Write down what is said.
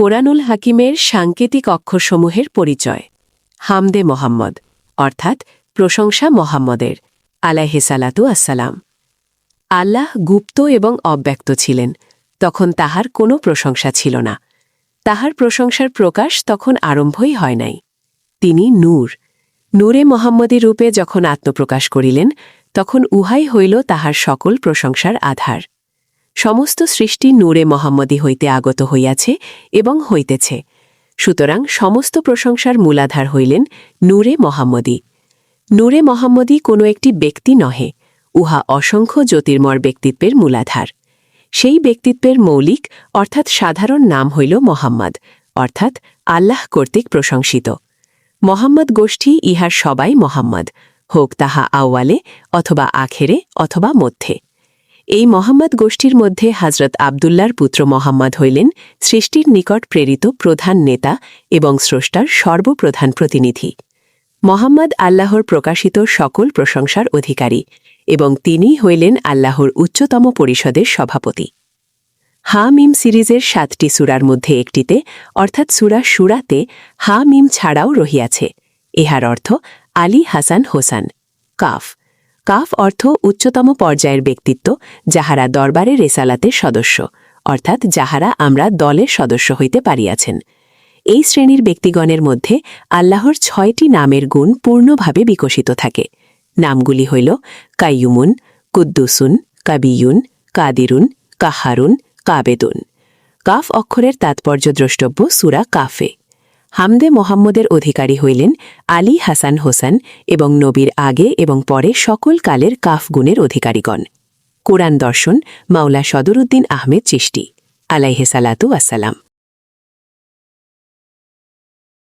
কোরআনুল হাকিমের সাংকেতিক অক্ষরসমূহের পরিচয়। হামদে মোহাম্মদ, অর্থাৎ প্রশংসা মোহাম্মদের আলাইহেসালাতু আসসালাম। আল্লাহ গুপ্ত এবং অব্যক্ত ছিলেন, তখন তাহার কোনো প্রশংসা ছিল না। তাহার প্রশংসার প্রকাশ তখন আরম্ভই হয় নাই। তিনি নূর। নূরে মোহাম্মদী রূপে যখন আত্মপ্রকাশ করিলেন, তখন উহাই হইল তাহার সকল প্রশংসার আধার। সমস্ত সৃষ্টি নূরে মোহাম্মদী হইতে আগত হইয়াছে এবং হইতেছে। সুতরাং সমস্ত প্রশংসার মূলাধার হইলেন নূরে মোহাম্মদী নূরে মোহাম্মদী কোনো একটি ব্যক্তি নহে, উহা অসংখ্য জ্যোতির্মর ব্যক্তিত্বের মূলাধার। সেই ব্যক্তিত্বের মৌলিক, অর্থাৎ সাধারণ নাম হইল মোহাম্মদ, অর্থাৎ আল্লাহ কর্তৃক প্রশংসিত। মোহাম্মদ গোষ্ঠী ইহার সবাই মোহাম্মদ, হোক তাহা আউয়ালে অথবা আখেরে অথবা মধ্যে। এই মোহাম্মদ গোষ্ঠীর মধ্যে হজরত আবদুল্লার পুত্র মোহাম্মদ হইলেন সৃষ্টির নিকট প্রেরিত প্রধান নেতা এবং স্রষ্টার সর্বপ্রধান প্রতিনিধি। মোহাম্মদ আল্লাহর প্রকাশিত সকল প্রশংসার অধিকারী এবং তিনি হইলেন আল্লাহর উচ্চতম পরিষদের সভাপতি। হা মিম সিরিজের সাতটি সুরার মধ্যে একটিতে, অর্থাৎ সুরা সুরাতে, হা মিম ছাড়াও রহিয়াছে। ইহার অর্থ আলী হাসান হোসান। কাফ কাফ অর্থ উচ্চতম পর্যায়ের ব্যক্তিত্ব, যাহারা দরবারে রেসালাতের সদস্য, অর্থাৎ যাহারা আমরা দলের সদস্য হইতে পারিয়াছেন। এই শ্রেণির ব্যক্তিগণের মধ্যে আল্লাহর ছয়টি নামের গুণ পূর্ণভাবে বিকশিত থাকে। নামগুলি হইল কাইয়ুমুন, কুদ্দুসুন, কাবিয়ুন, কাদিরুন, কাহারুন, কাবেদুন। কাফ অক্ষরের তাৎপর্য দ্রষ্টব্য সুরা কাফে। হামদে মোহাম্মদের অধিকারী হইলেন আলী হাসান হোসেন এবং নবীর আগে এবং পরে সকল কালের কাফ গুণের অধিকারীগণ। কোরআন দর্শন মাওলা সদরুদ্দিন আহমেদ চিষ্টি আলাইহে সালাতু আসসালাম